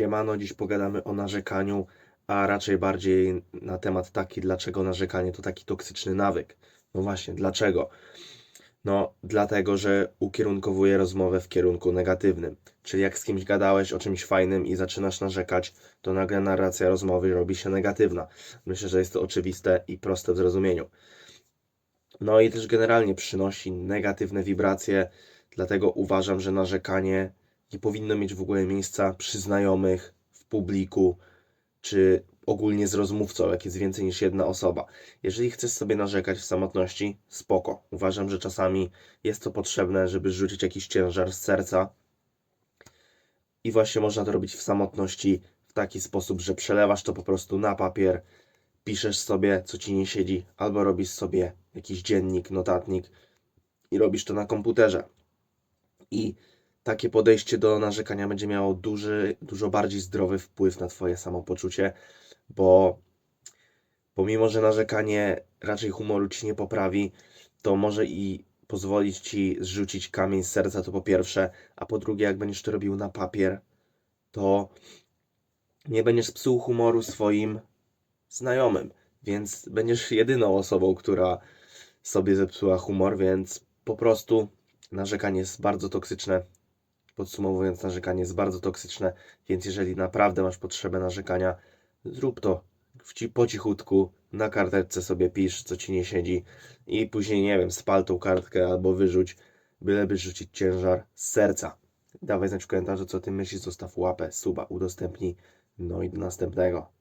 Siemano, dziś pogadamy o narzekaniu, a raczej bardziej na temat taki, dlaczego narzekanie to taki toksyczny nawyk. No właśnie, dlaczego? No, dlatego, że ukierunkowuje rozmowę w kierunku negatywnym. Czyli jak z kimś gadałeś o czymś fajnym i zaczynasz narzekać, to nagle narracja rozmowy robi się negatywna. Myślę, że jest to oczywiste i proste w zrozumieniu. No i też generalnie przynosi negatywne wibracje, dlatego uważam, że narzekanie nie powinno mieć w ogóle miejsca przy znajomych, w publiku, czy ogólnie z rozmówcą, jak jest więcej niż jedna osoba. Jeżeli chcesz sobie narzekać w samotności, spoko. Uważam, że czasami jest to potrzebne, żeby rzucić jakiś ciężar z serca. I właśnie można to robić w samotności w taki sposób, że przelewasz to po prostu na papier, piszesz sobie, co ci nie siedzi, albo robisz sobie jakiś dziennik, notatnik i robisz to na komputerze. I takie podejście do narzekania będzie miało duży, dużo bardziej zdrowy wpływ na Twoje samopoczucie, bo pomimo, że narzekanie raczej humoru Ci nie poprawi, to może i pozwolić Ci zrzucić kamień z serca, to po pierwsze, a po drugie, jak będziesz to robił na papier, to nie będziesz psuł humoru swoim znajomym, więc będziesz jedyną osobą, która sobie zepsuła humor, więc po prostu narzekanie jest bardzo toksyczne. Podsumowując, narzekanie jest bardzo toksyczne, więc jeżeli naprawdę masz potrzebę narzekania, zrób to po cichutku, na karteczce sobie pisz, co ci nie siedzi i później, nie wiem, spal tą kartkę albo wyrzuć, byleby rzucić ciężar z serca. Dawaj znać w komentarzu, co ty myślisz, zostaw łapę, suba, udostępnij, no i do następnego.